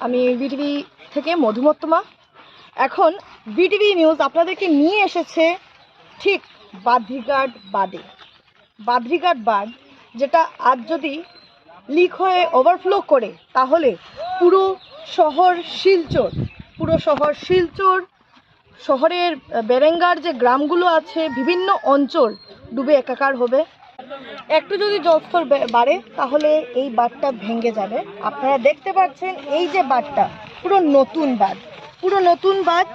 আমি বিটিভি থেকে মধুমত্তমা এখন বিটিভি নিউজ আপনাদেরকে নিয়ে এসেছে ঠিক বাদ্রিঘাট বাদে। বাদ্রিঘাট বাঁধ, যেটা আজ যদি লিক হয়ে ওভারফ্লো করে, তাহলে পুরো শহর শিলচর, পুরো শহর শিলচর, শহরের বেরেঙ্গার যে গ্রামগুলো আছে, বিভিন্ন অঞ্চল ডুবে একাকার হবে। একটু যদি জলস্তর বাড়ে, তাহলে এই বাঁধটা ভেঙে যাবে। আপনারা দেখতে পাচ্ছেন এই যে বাঁধটা পুরো নতুন বাঁধ পুরো নতুন বাঁধ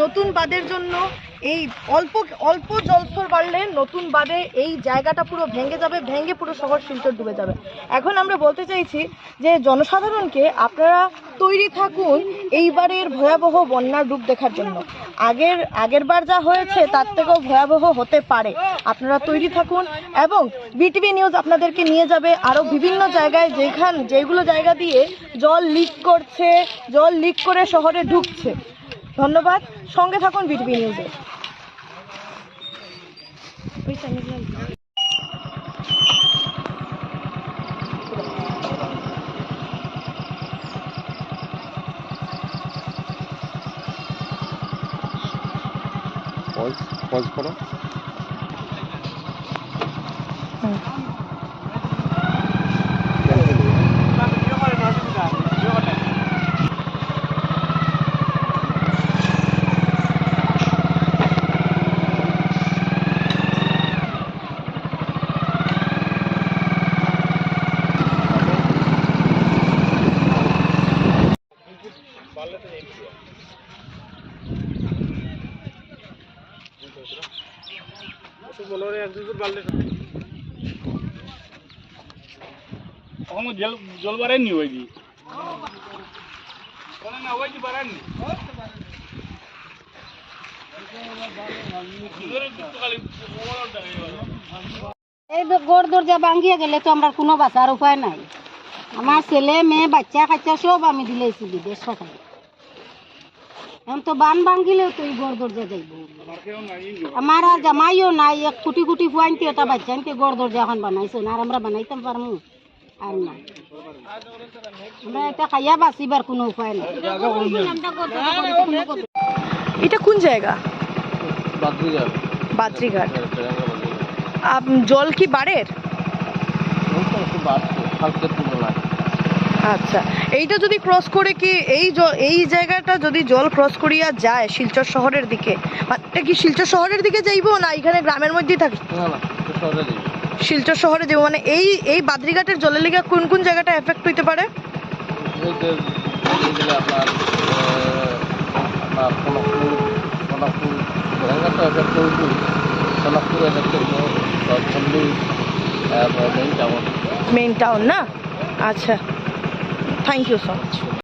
নতুন বাঁধের জন্য এই অল্প অল্প জলস্তর বাড়লে নতুন বাঁধে এই জায়গাটা পুরো ভেঙে যাবে, ভেঙে পুরো শহর শিলচর ডুবে যাবে। এখন আমরা বলতে চাইছি যে জনসাধারণকে আপনারা তৈরি থাকুন এইবারের ভয়াবহ বন্যার রূপ দেখার জন্য। আগের আগের বার যা হয়েছে তার থেকেও ভয়াবহ হতে পারে। আপনারা তৈরি থাকুন এবং বিটিভি নিউজ আপনাদেরকে নিয়ে যাবে আরও বিভিন্ন জায়গায় যেখান, যেগুলো জায়গা দিয়ে জল লিক করছে, জল লিক করে শহরে ঢুকছে। ধন্যবাদ। সঙ্গে থাকুন বিটিভি নিউজে। পজ পজ করো জল বাড়েননি ওই এই দরজা ভাঙ্গিয়ে গেলে তো আমরা কোনো বাঁচার উপায় নাই। আমার ছেলে, মেয়ে বাচ্চা কাচ্চা সব আমি দিলেছি বিদেশ পাঠাই এখন তো বান ভাঙ্গিলেও তো এই গোড় দরজা যাইব। আমার আর জামাইও নাই এক কুটি কুটি ফুয়াইনতে এটা বাচ্চা আনতে গোড় দরজা এখন বানাইছে না আর আমরা বানাইতাম পারমু? আর না। আমরা এটা খাইয়া বাঁচিবার কোনো উপায় নাই। এটা কোন জায়গা? বাদ্রিঘাট। জল কি বাড়ের? আচ্ছা এইটা যদি ক্রস করে কি এই এই জায়গাটা যদি জল ক্রস করিয়া যায় শিলচর শহরের দিকে মানে এটা কি শিলচর শহরের দিকে যাইবো না এখানে গ্রামের মধ্যেই থাকি? না না শহরে যাই শিলচর শহরে যাব মানে এই এই বাদ্রিঘাটের জলের লিগে কোন কোন জায়গাটা এফেক্ট হইতে পারে? মেইন টাউন না? আচ্ছা। Thank you so much